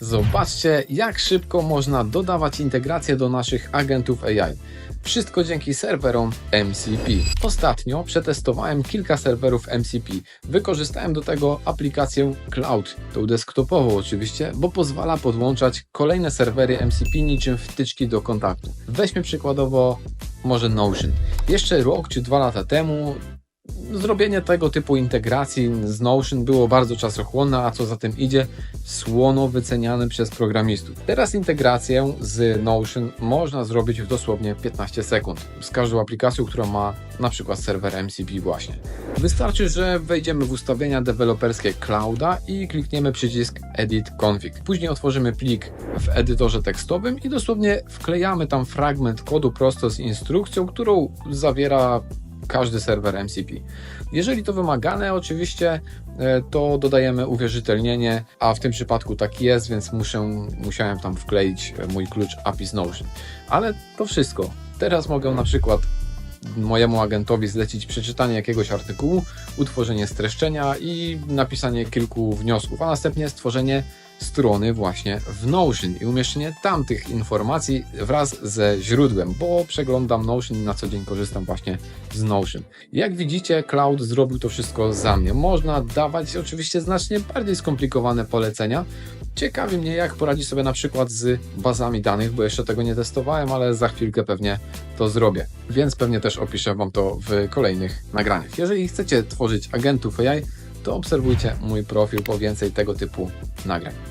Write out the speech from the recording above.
Zobaczcie, jak szybko można dodawać integrację do naszych agentów AI. Wszystko dzięki serwerom MCP. Ostatnio przetestowałem kilka serwerów MCP. Wykorzystałem do tego aplikację Cloud, tą desktopową oczywiście, bo pozwala podłączać kolejne serwery MCP niczym wtyczki do kontaktu. Weźmy przykładowo może Notion. Jeszcze rok czy dwa lata temu zrobienie tego typu integracji z Notion było bardzo czasochłonne, a co za tym idzie, słono wyceniane przez programistów. Teraz integrację z Notion można zrobić w dosłownie 15 sekund z każdą aplikacją, która ma na przykład serwer MCP właśnie. Wystarczy, że wejdziemy w ustawienia deweloperskie Clouda i klikniemy przycisk Edit Config. Później otworzymy plik w edytorze tekstowym i dosłownie wklejamy tam fragment kodu prosto z instrukcją, którą zawiera każdy serwer MCP. Jeżeli to wymagane, oczywiście, e, to dodajemy uwierzytelnienie, a w tym przypadku tak jest, więc muszę, musiałem tam wkleić e, mój klucz API z Notion. Ale to wszystko. Teraz mogę na przykład mojemu agentowi zlecić przeczytanie jakiegoś artykułu, utworzenie streszczenia i napisanie kilku wniosków, a następnie stworzenie strony właśnie w Notion i umieszczenie tamtych informacji wraz ze źródłem, bo przeglądam Notion i na co dzień korzystam właśnie z Notion. Jak widzicie, Cloud zrobił to wszystko za mnie. Można dawać oczywiście znacznie bardziej skomplikowane polecenia. Ciekawi mnie, jak poradzi sobie na przykład z bazami danych, bo jeszcze tego nie testowałem, ale za chwilkę pewnie to zrobię. Więc pewnie też opiszę Wam to w kolejnych nagraniach. Jeżeli chcecie tworzyć agentów AI, to obserwujcie mój profil po więcej tego typu nagrań.